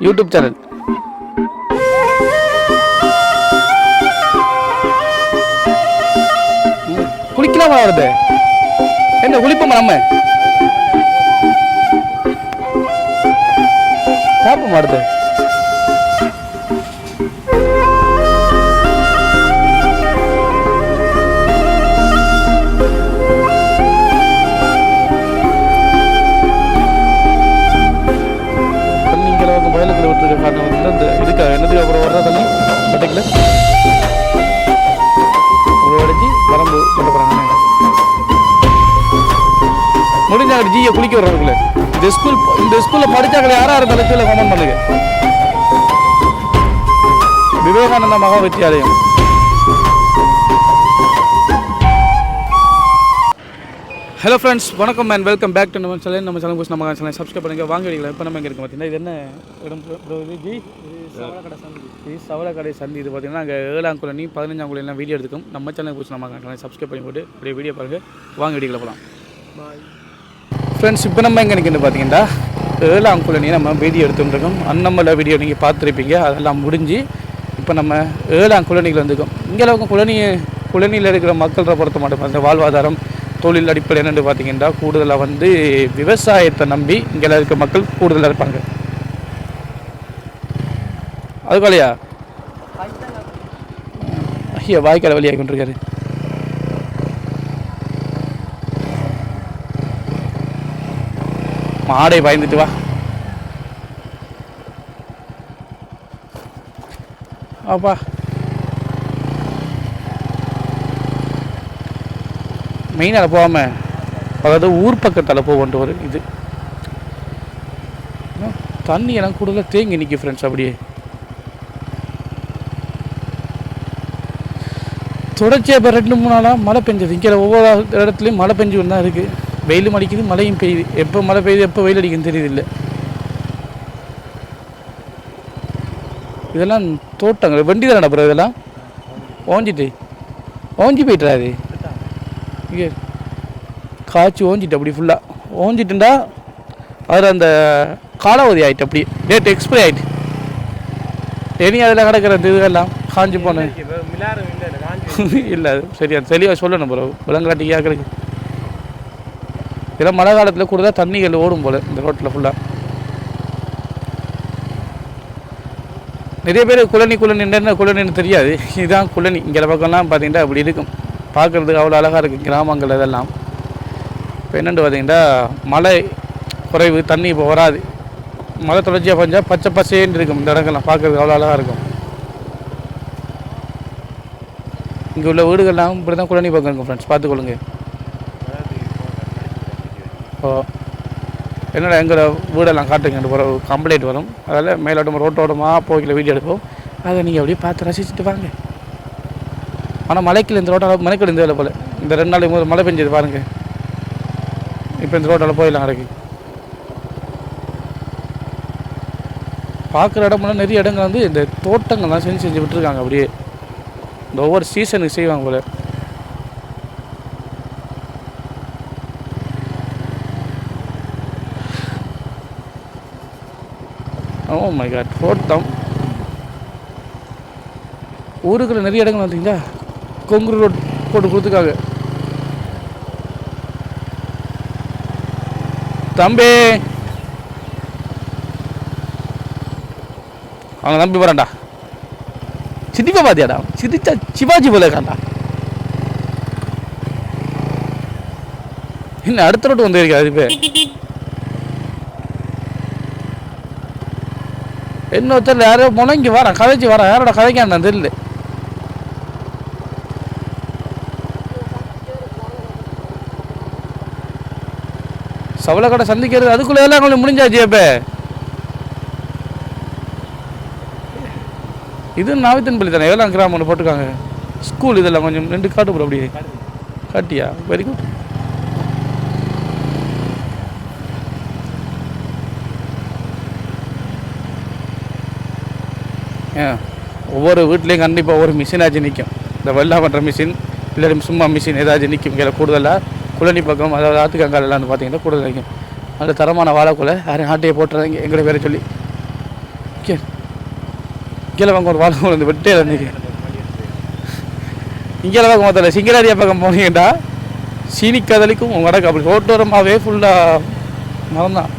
YouTube channel. குளிக்கலாமா வருது. என்ன குளிப்போமா நம்ம? பார்ப்போம் வருது முடிஞ்சாங்க ஜியை குளிக்க வர்றதுக்குள்ள இந்த ஸ்கூல் இந்த ஸ்கூலில் படித்தாக்கள் யாராக இருந்தாலும் கீழே கமெண்ட் பண்ணுங்க. விவேகானந்தா மகா வித்தியாலயம் ஹலோ ஃப்ரெண்ட்ஸ் வணக்கம் அண்ட் வெல்கம் பேக் டு நம்ம சேனல் நம்ம சேனல் புதுசு நம்ம சேனல் சப்ஸ்கிரைப் பண்ணுங்க. வாங்க அடிக்கலாம் இப்போ நம்ம எங்கே இருக்கு பார்த்தீங்கன்னா இது என்ன இடம் bro? இது ஜி இது சந்தி. இது பார்த்தீங்கன்னா அங்கே ஏழாம் குழந்தை பதினஞ்சாம் குழந்தை வீடியோ எடுத்துக்கும் நம்ம சேனல் புதுசு நம்ம சேனல் சப்ஸ்கிரைப் பண்ணி போட்டு அப்படியே வீடியோ பாருங்கள் வாங்க அடிக்கலாம் போகலாம் ஃப்ரெண்ட்ஸ் இப்போ நம்ம எங்கே நிற்கிறது பார்த்தீங்கன்னா ஏழாம் குழந்தையை நம்ம வீடியோ எடுத்துட்டுருக்கோம். அன்னமலை வீடியோ நீங்கள் பார்த்துருப்பீங்க. அதெல்லாம் முடிஞ்சு இப்போ நம்ம ஏழாம் குழந்தைகள் வந்துருக்கோம். இங்கே அளவுக்கு குழந்தைய குழந்தையில் இருக்கிற மக்கள்கிட்ட பொறுத்த மட்டும் அந்த வாழ்வாதாரம் தொழில் அடிப்படை என்னென்னு பார்த்தீங்கன்னா கூடுதலாக வந்து விவசாயத்தை நம்பி இங்கே இருக்க மக்கள் கூடுதலாக இருப்பாங்க. அதுக்காலையா ஐயா வாய்க்கால வழியாக கொண்டிருக்காரு மாடை பயந்துட்டு வா. அப்பா மெயினாக போகாமல் அதாவது ஊர் பக்கத்தில் போகன்ற ஒரு இது. தண்ணி எல்லாம் கூடுதலாக தேங்கி நிற்கி ஃப்ரெண்ட்ஸ் அப்படியே. தொடர்ச்சியாக இப்போ ரெண்டு மூணு நாளாக மழை பெஞ்சது. இங்கே ஒவ்வொரு இடத்துலையும் மழை பெஞ்சு தான் இருக்குது வெயிலும் அடிக்குது மழையும் பெய்யுது. எப்போ மழை பெய்யுது எப்போ வெயில் அடிக்குதுன்னு தெரியுது இல்லை இதெல்லாம் தோட்டங்கள் வண்டி தானே அப்புறம் இதெல்லாம்? ஓஞ்சிட்டு. ஓஞ்சி போயிட்டுறாது இங்கே காய்ச்சி ஓஞ்சிட்டு அப்படி ஃபுல்லாக ஓஞ்சிட்டுண்டா அதில் அந்த காலாவதி ஆகிட்டு அப்படி டேட் எக்ஸ்பைரி ஆகிட்டு இனி அதில் கிடக்கிற இந்த இதெல்லாம் காஞ்சி போனேன் இல்லை அது சரியா தெளிவாக சொல்லணும் ப்ரோ விலங்காட்டி கேட்குறதுக்கு இதெல்லாம் மழை காலத்தில் கூட தான் தண்ணிகள் ஓடும் போல் இந்த ரோட்டில் ஃபுல்லாக நிறைய பேர் குழனி குழனி என்ன குழனின்னு தெரியாது. இதுதான் குழனி. இங்கே பக்கம்லாம் பார்த்தீங்கன்னா அப்படி இருக்கும். பார்க்குறதுக்கு அவ்வளோ அழகாக இருக்குது கிராமங்கள் இதெல்லாம் இப்போ என்னென்னு பார்த்தீங்கன்னா மழை குறைவு தண்ணி இப்போ வராது. மழை தொடர்ச்சியாக பஞ்சா பச்சை பசேன்னு இருக்கும் இந்த இடங்கள்லாம். பார்க்குறதுக்கு அவ்வளோ அழகாக இருக்கும். இங்கே உள்ள வீடுகள்லாம் இப்படி தான் குழனி பக்கம் இருக்கும் ஃப்ரெண்ட்ஸ் பார்த்துக்கொள்ளுங்க. இப்போது என்னடா எங்களோட வீடெல்லாம் காட்டுங்க ஒரு கம்ப்ளைண்ட் வரும். அதில் மேலோட்டம் ரோட்டோடமாக போய்க்கல வீடியோ எடுப்போம். அதை நீங்கள் அப்படியே பார்த்து ரசிச்சுட்டு வாங்க. ஆனால் மலைக்கில் இந்த ரோட்டால் மலைக்கில் இந்த வேலை போல். இந்த ரெண்டு நாளைக்கு முதல் மழை பெஞ்சது பாருங்கள் இப்போ இந்த ரோட்டால் போயிடலாம் கிடைக்கு பார்க்குற இடமெல்லாம் நிறைய இடங்கள் வந்து இந்த தோட்டங்கள்லாம் செஞ்சு செஞ்சு விட்டுருக்காங்க அப்படியே. இந்த ஒவ்வொரு சீசனுக்கு செய்வாங்க போல. Oh மை காட் தோட்டம். ஊருக்குள்ள நிறைய இடங்கள் வந்துட்டீங்களா கொங்கு ரோட் போட்டு கொடுத்துருக்காங்க. தம்பி. அவங்க நம்பி போறான்டா. சிரிப்பா பாத்தியாடா சிரிச்சா சிவாஜி போல இருக்கான்டா. இன்னும் அடுத்த ரோட்டு வந்து இருக்காது இப்போ இன்னொருத்தர் யாரோ முணங்கி வரான் கதைச்சி வரான் யாரோட கதைக்கான தெரியல. சவளக்கடை சந்திக்கிறது அதுக்குள்ள எல்லாம் கொஞ்சம் முடிஞ்சாச்சு இப்போ இது நாவித்தன்பள்ளி தானே எவ்வளோ கிராமம் போட்டிருக்காங்க. ஸ்கூல் இதெல்லாம் கொஞ்சம் ரெண்டு காட்டு ப்ரோ அப்படியே காட்டியா? வெரி குட் ஒவ்வொரு வீட்லேயும் கண்டிப்பாக ஒரு மிஷினாச்சும் நிற்கும் இந்த வெள்ளம் பண்ணுற மிஷின் இல்லை சும்மா மிஷின் ஏதாச்சும் நிற்கும் இங்கே கூடுதலாக குழனி பக்கம் அதாவது ஆத்துக்கங்காலெல்லாம் வந்து பார்த்திங்கன்னா கூடுதல் நிற்கும் நல்ல தரமான வாழைக்குலை யாரும் ஆட்டையை போட்டுறாங்க எங்களை பேரை சொல்லி. கே கீழே வாங்க ஒரு வாழை வந்து வெட்டே இருந்தீங்க இங்கே பக்கம் பார்த்தல சிங்கராரியா பக்கம் போனீங்கடா சீனி கதலிக்கும் உங்கள் கடக்கு அப்படி ரோட்டோரமாகவே ஃபுல்லாக மரம் தான்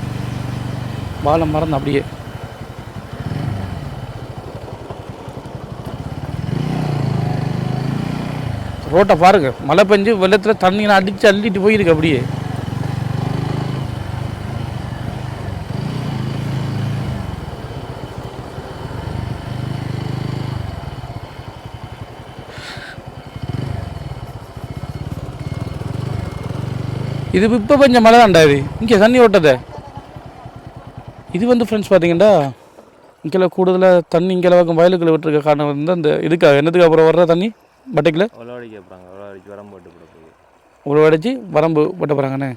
வாழை மரம் தான் அப்படியே. ரோட்டை பாருங்க. மழை பெஞ்சு வெள்ளத்தில் தண்ணியெல்லாம் அடித்து அள்ளிட்டு போயிருக்கு அப்படியே. இது இப்போ கொஞ்சம் மழை தான்டா இது. இங்கே தண்ணி ஓட்டதே. இது வந்து ஃப்ரெண்ட்ஸ் பார்த்தீங்கன்னா இங்கே கூடுதலாக தண்ணி இங்கே பக்கம் வயலுக்குள்ள விட்டுருக்க காரணம் வந்து அந்த இதுக்காக என்னத்துக்கு அப்புறம் வர்ற தண்ணி? பட்டைக்கில்? உழவடி கேட்பாங்க உழவடிச்சு வரம் போட்டு போட போகுது. உழவு அடிச்சு வரம்பு வெட்ட போகிறாங்கண்ணே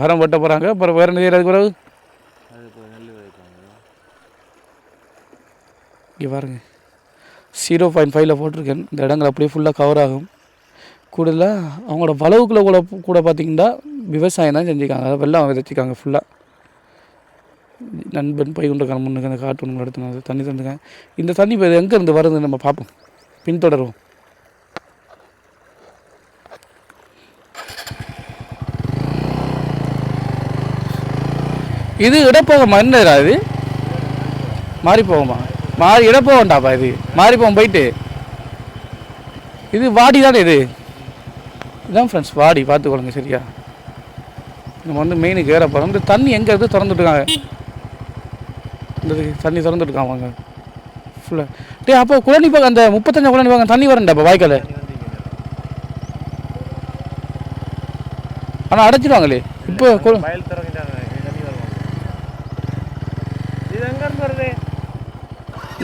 வரம் வெட்ட போகிறாங்க அப்புறம் வேறு என்ன செய்யறதுக்கு பிறகு? இங்கே பாருங்க. ஜீரோ பாயிண்ட் ஃபைவ்ல போட்டிருக்கேன். இந்த இடங்கள் அப்படியே ஃபுல்லாக கவர் ஆகும். கூடுதலாக அவங்களோட வளவுக்குள்ள கூட கூட பார்த்தீங்கன்னா விவசாயம் தான் செஞ்சுருக்காங்க. அதாவது வெள்ளம் விதைச்சிருக்காங்க ஃபுல்லாக நண்பன் போய் கொண்டு முன்னுக்கு அந்த காட்டு எடுத்து தண்ணி தந்துருக்காங்க. இந்த தண்ணி இப்போ எங்கே இருந்து வருதுன்னு நம்ம பார்ப்போம். பின்தொடருவோம். இது இடப்போக என்னடா இது. மாறி போகுமா மாறி இடப்போகண்டாப்பா இது. மாறி போகும் போயிட்டு. இது வாடி தானே இது? இதான் ஃப்ரெண்ட்ஸ் வாடி. பார்த்துக்கொள்ளுங்க சரியா? நம்ம வந்து மெயினுக்கு ஏற போகிறோம் இந்த தண்ணி எங்கே இருக்குது திறந்துட்டுருக்காங்க? இந்த தண்ணி திறந்துட்டுருக்காங்க அவங்க ஃபுல்லாக டே அப்போ குழனி பக்கம் அந்த முப்பத்தஞ்சா குழந்தை பக்கம் தண்ணி வரண்டாப்பா வாய்க்கால். ஆனால் அடைச்சிடுவாங்களே இப்போ கு- வயல் திறக்கிட்டாங்க இங்க தண்ணி வருவாங்க இது எங்க இருந்து வருது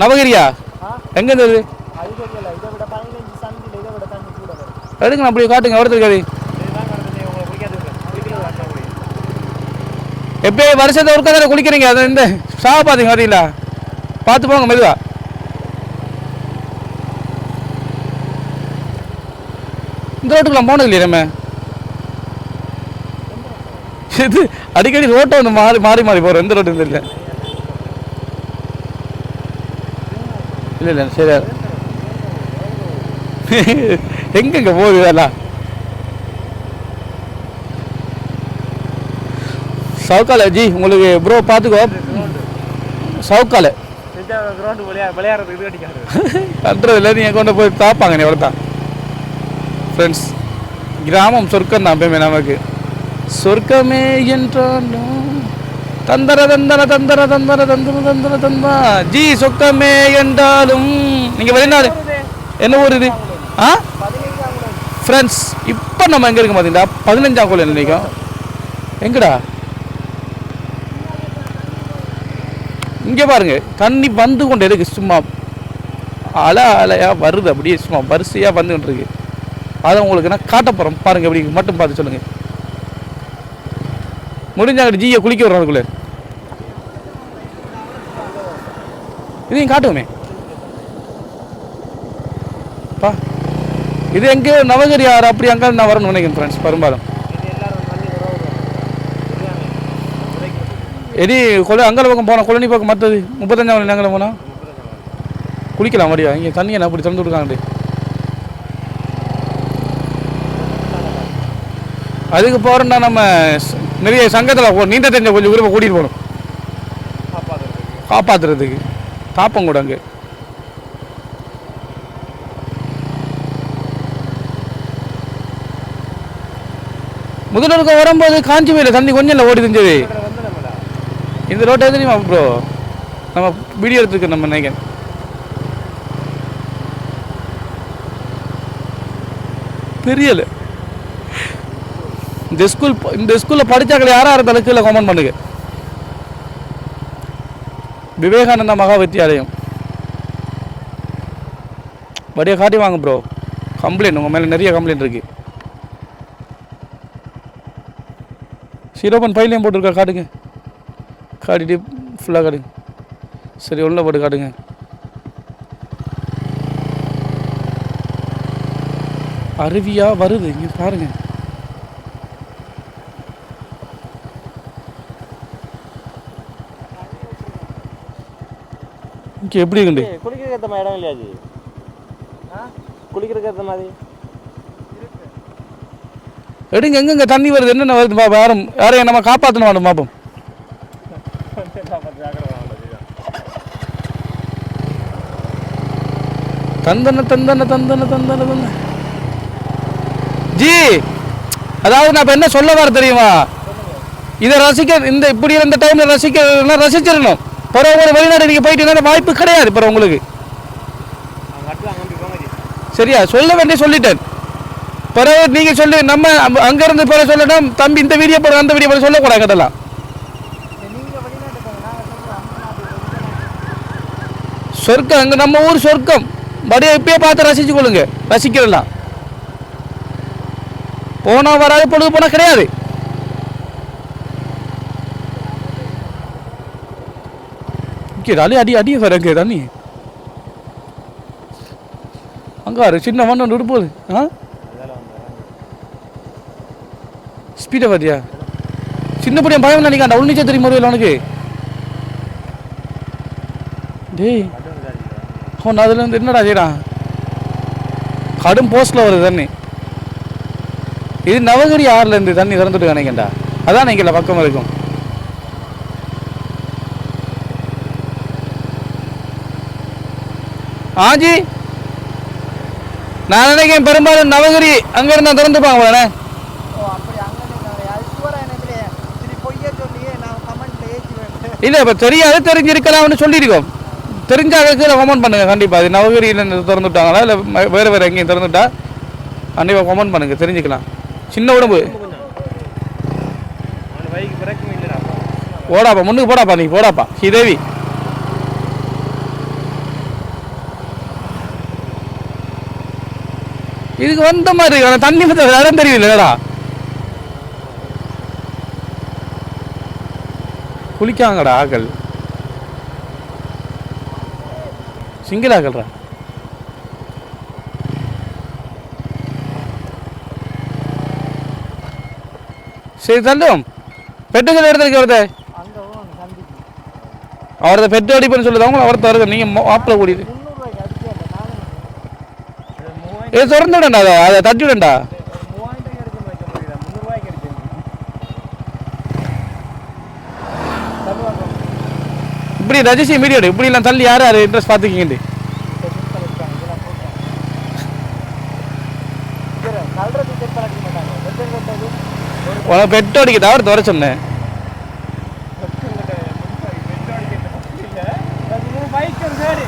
நவகிரியா? எங்கேருந்து வருது? எடுங்க அப்படியே காட்டுங்க எவ்வளோத்துக்கு இதுதான் எப்பயே வருஷத்தை ஒருக்கா தானே குளிக்கிறீங்க? அதை இந்த சாக பார்த்தீங்க வரீங்களா பார்த்து போங்க மெதுவா. இந்த ரோட்டுக்குலாம் போனது இல்லையா நம்ம? இது அடிக்கடி ரோட்டை வந்து மாறி மாறி மாறி போகிறோம் எந்த ரோட்டு இல்லை இல்லை இல்லை சரி. எங்கெங்க போகுது இதெல்லாம்? சவுக்கால ஜி உங்களுக்கு ப்ரோ பார்த்துக்கோ. சவுக்கால. கிரவுண்டு விளையா நீங்கள் கொண்டு போய் தாப்பாங்க நீ அவ்வளோதான் ஃப்ரெண்ட்ஸ் கிராமம் சொர்க்கம் தான் எப்பயுமே நமக்கு. சொர்க்கமே என்றாலும் தந்தர தந்தர தந்தர தந்தர தந்தர தந்தர தந்தா. ஜி சொக்கமே என்றாலும். நீங்கள் வெளிநாடு. என்ன ஊர் இது? ஆ? ஃப்ரெண்ட்ஸ் இப்போ நம்ம எங்கே இருக்க பார்த்தீங்களா பதினஞ்சாம் கோயில் நினைக்கும்? எங்கடா? இங்கே பாருங்க. தண்ணி வந்து கொண்டு இருக்கு சும்மா அல அலையாக வருது அப்படியே சும்மா வரிசையாக வந்துகிட்டு இருக்கு. அதை உங்களுக்கு நான் காட்ட போகிறோம் பாருங்க எப்படி மட்டும் பார்த்து சொல்லுங்கள் முடிஞ்சாங்க ஜியை குளிக்க வர்றோம் அதுக்குள்ளே இதையும் காட்டுவோமே. பா. இது எங்கே? நவகிரி ஆறு அப்படி அங்கே நான் வரணும்னு நினைக்கிறேன் ஃப்ரெண்ட்ஸ் பெரும்பாலும். எடி கொலை அங்கே பக்கம் போனோம் கொழனி பக்கம் மற்றது முப்பத்தஞ்சாம் மணி நேரம் போனால் குளிக்கலாம் மடியா இங்கே தண்ணி என்ன அப்படி திறந்து விட்ருக்காங்களே அதுக்கு போகிறோம்னா நம்ம நிறைய சங்கத்தில் நீந்த தெரிஞ்ச கொஞ்சம் விரும்ப கூட்டிகிட்டு போகணும். காப்பாற்றுறதுக்கு காப்பாற்றுறதுக்கு தாப்பம் கூட வரும்போது காஞ்சி போயில தண்ணி கொஞ்சம் இல்லை ஓடி தெரிஞ்சது இந்த ரோட்டை தெரியுமா ப்ரோ நம்ம வீடியோ எடுத்துருக்கு நம்ம நினைக்கிறேன் தெரியல. இந்த ஸ்கூல் இந்த ஸ்கூலில் படித்தாக்கள் யாராக இருந்தாலும் கீழே கமெண்ட் பண்ணுங்க. விவேகானந்தா மகா வித்தியாலயம் வடிய காட்டி வாங்க ப்ரோ கம்ப்ளைண்ட் உங்கள் மேலே நிறைய கம்ப்ளைண்ட் இருக்கு. சீரோபன் ஃபைவ்லேயும் போட்டிருக்கா காட்டுங்க. காட்டிட்டு ஃபுல்லாக காட்டுங்க. சரி உள்ள போட்டு காட்டுங்க. அருவியாக வருது இங்கே பாருங்கள் இங்கே எப்படி இருக்குண்டு? குளிக்கிறதுக்கு ஏற்ற மாதிரி இடம் இல்லையா ஜி குளிக்கிறதுக்கு ஏற்ற மாதிரி. எடுங்க எங்கெங்க தண்ணி வருது? என்னென்ன வருது? பாப்பா யாரும் யாரையும் நம்ம காப்பாற்றணும் வேணும் பாப்போம். தந்தன தந்தன தந்தன தந்தன தந்தன. ஜி அதாவது நான் இப்போ என்ன சொல்ல வர தெரியுமா? இதை ரசிக்க இந்த இப்படி இந்த டைமில் ரசிக்க ரசிச்சிடணும். பிறகு ஒரு வெளிநாடு நீங்கள் போயிட்டு இருந்தா வாய்ப்பு கிடையாது பிறகு உங்களுக்கு. சரியா? சொல்ல வேண்டிய சொல்லிட்டேன். பிறகு நீங்க சொல்லி நம்ம அங்க- அங்கிருந்து பிறகு சொல்லணும் தம்பி இந்த வீடியோ போட அந்த வீடியோ போட சொல்லக்கூடாது அதெல்லாம். சொர்க்கம் அங்கே நம்ம ஊர் சொர்க்கம். மறுபடியும் எப்பயே பார்த்து ரசிச்சு கொள்ளுங்க. ரசிக்கிறலாம் போனால் வராது பொழுது போனால் கிடையாது. இங்கே அடி அடி அடி சார் அங்கே தண்ணி அங்காரு சின்ன மண்ணு ஒன்று போகுது ஆ ஸ்பீடை பார்த்தியா சின்ன பையன் பயம் நினைக்காண்டா உள்நீச்சல் தெரியுமா முறையில் உனக்கு டேய் அவன் அதுல இருந்து என்னடா செய்கிறான் கடும் போஸ்ட்ல வருது தண்ணி இது நவகிரி ஆறுல இருந்து தண்ணி திறந்துட்டு நினைக்கண்டா அதான் நீங்கள பக்கம் இருக்கும் ஆஜி நான் நினைக்கிறேன் பெரும்பாலும் நவகிரி அங்க இருந்தா திறந்துப்பாங்க போலண்ணே இல்லை இப்போ தெரியாது தெரிஞ்சிருக்கலாம்னு சொல்லியிருக்கோம் தெரிஞ்சா கீழே கமெண்ட் பண்ணுங்க கண்டிப்பாக அது நவகிரியில் திறந்துட்டாங்களா இல்லை வேறு வேறு எங்கேயும் திறந்துட்டா? கண்டிப்பாக கமெண்ட் பண்ணுங்க தெரிஞ்சுக்கலாம். சின்ன உடம்பு. அவன் பைக்கு பிரேக்கும் இல்லைடா. ஓடாப்பா முன்னுக்கு போடாப்பா நீ போடாப்பா ஸ்ரீதேவி இதுக்கு வந்த மாதிரி இருக்கு. தண்ணி பத்த இடம் தெரியலடா குளிக்காங்கடா ஆக்கள். சிங்கிள் ஆக்கல்ரா சரி தள்ளும் பெட்டுகள் எடுத்துருக்கு சந்திக்கு. அவரது பெட்டு அடிப்புன்னு சொல்லுது. அவங்க அவரத்தை வருது நீங்கள் மாப்பிள்ளை கூடியது. ஏ திறந்து விடண்டா அதை அதை தட்டி விடண்டா இப்படி ரஜிஷி மீடியா எடு இப்படி எல்லாம் தள்ளி யார் யார் இன்ட்ரெஸ்ட் பார்த்துக்கிங்க நல்றது செக் பண்ணிக்க மாட்டாங்க. வெத்தல் கொண்டது ஒரு உனக்கு பெட்டு அடிக்க தவிர வர சொன்னேன் பைக் சரி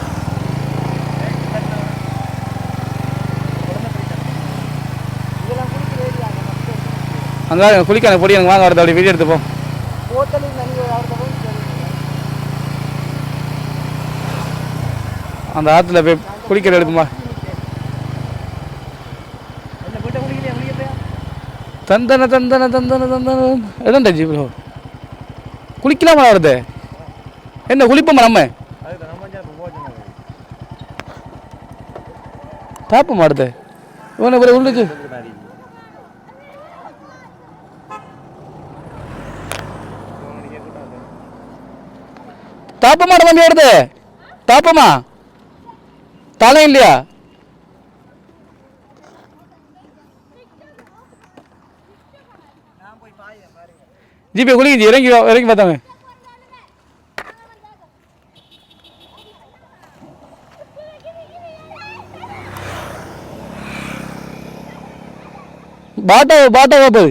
இதெல்லாம் குடிக்கிற ஏரியா அங்கே மக்கள் அங்கே குளிக்க அந்த பொடி எனக்கு வாங்க வரது அப்படி வீடியோ எடுத்துப்போம் அந்த ஆற்றுல போய் குளிக்கிற எடுக்குமா தந்தன தந்தன தந்தன தந்தன. இடண்டா ஜி ப்ரோ குளிக்கலாமா வருது? என்ன குளிப்போமா நம்ம? அதுக்கு நம்ம இப்போ போச்சுங்க தாப்ப மாடுது இவனை உள்ளுக்கு. தாப்பமாட வண்டி வருது தாப்பமா. தலை இல்லையா? ஜிபே குளிங்க இறங்கி வா- இறங்கி பார்த்தாங்க பாட்டா பாட்டா போகுது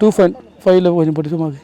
டூ ஃபைவ் ஃபைவ்ல கொஞ்சம் போட்டு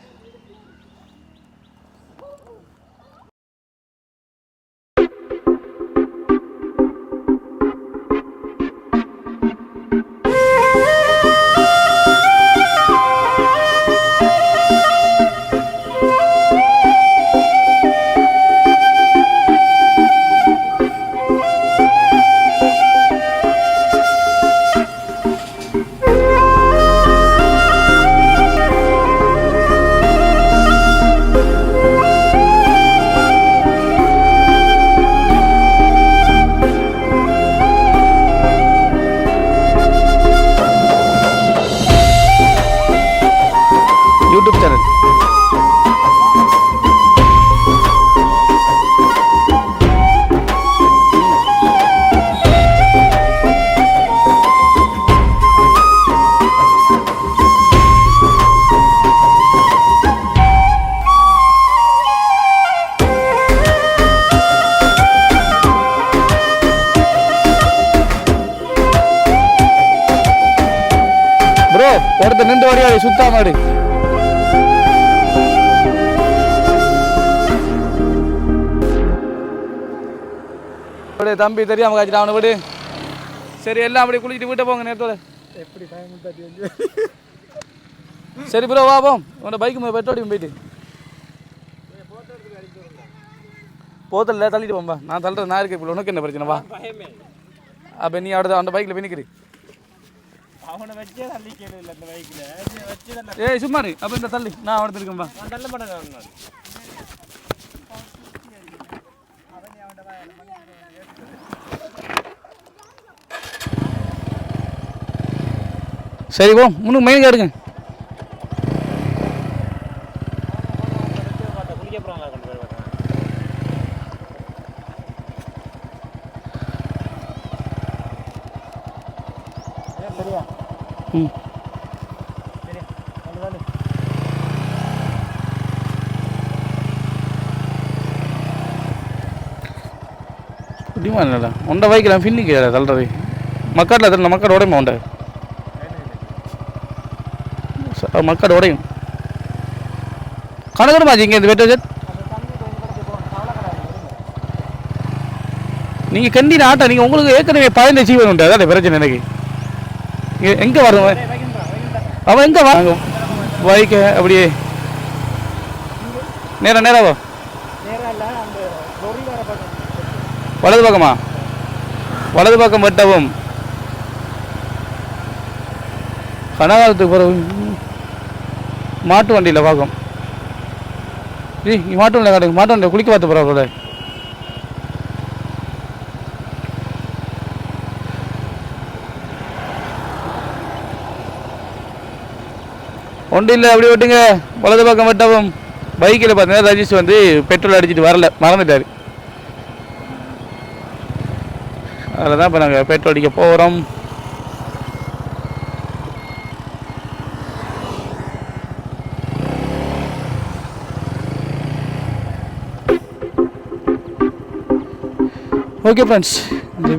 அடுத்து நின்று வடிவாடி சுத்தா மாடு. தம்பி தெரியாம காய்ச்சிட்டு அவனை விடு. சரி எல்லாம் அப்படியே குளிச்சுட்டு வீட்டை போங்க நேரத்தோட. எப்படி சரி ப்ரோ வா போம். உன்னோட பைக்கு மேலே பெட்ரோடி போயிட்டு. போத்தல தள்ளிட்டு போம்பா. நான் தள்ளுறேன் நான் இருக்கேன் இப்போ உனக்கு என்ன பிரச்சனை? வா. அப்போ நீ அடுத்த அந்த பைக்கில் போய் அவனை வச்சே தள்ளி கேளு இல்லை அந்த பைக்கில். வச்சு தான் ஏய் சும்மா இரு. அப்போ இந்த தள்ளி. நான் அவனை இருக்கேன்பா நான் தள்ள மாட்டேன் நான் சரி போ. முன்னுக்கு மெயின் எடுங்க குளிக்க போகிறாங்க கொண்டு போய் வரேன் சரியா ம் சரி தள்ளு தள்ளு உண்ட பைக்கில் ஃபின்னிக்கு தள்ளுறது. மக்காட்டில் தள்ள மக்காடு உடையுமா உண்ட? மக்காடு உடையும் கணக்கணுமாச்சு இங்கே இந்த வெட்ட நீங்கள் கண்டின ஆட்டா நீங்கள் உங்களுக்கு ஏற்கனவே பதினஞ்சு ஜீவன் உண்டு. அதான் பிரச்சனை எனக்கு. எங்கே வரணும்? அவன் எங்கே வாங்க பைக்கை அப்படியே. நேரம் பக்கம். வலது பக்கமா? வலது பக்கம் வெட்டவும். கனகாலத்துக்கு பிறகு மாட்டு வண்டியில் பார்க்கும். ஏய் மாட்டு வண்டியில் காட்டுங்க. மாட்டு வண்டியில் குளிக்க பார்த்து போகிறாங்களே ஒன்றும் இல்லை அப்படி விட்டுங்க. வலது பக்கம் வெட்டவும். பைக்கில் பார்த்தீங்கன்னா ரஜிஷ் வந்து பெட்ரோல் அடிச்சிட்டு வரல. மறந்துட்டார். அதில் தான் இப்போ நாங்கள் பெட்ரோல் அடிக்க போகிறோம் ஓகே ஃப்ரெண்ட்ஸ் இந்த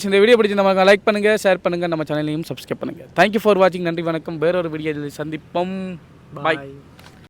ஃப்ரெண்ட்ஸ் இந்த வீடியோ பிடிச்சி நம்ம லைக் பண்ணுங்கள் ஷேர் பண்ணுங்கள் நம்ம சேனலையும் சப்ஸ்கிரைப் பண்ணுங்கள் தேங்க்யூ ஃபார் வாட்சிங் நன்றி வணக்கம். வேறொரு வீடியோ சந்திப்போம். பாய்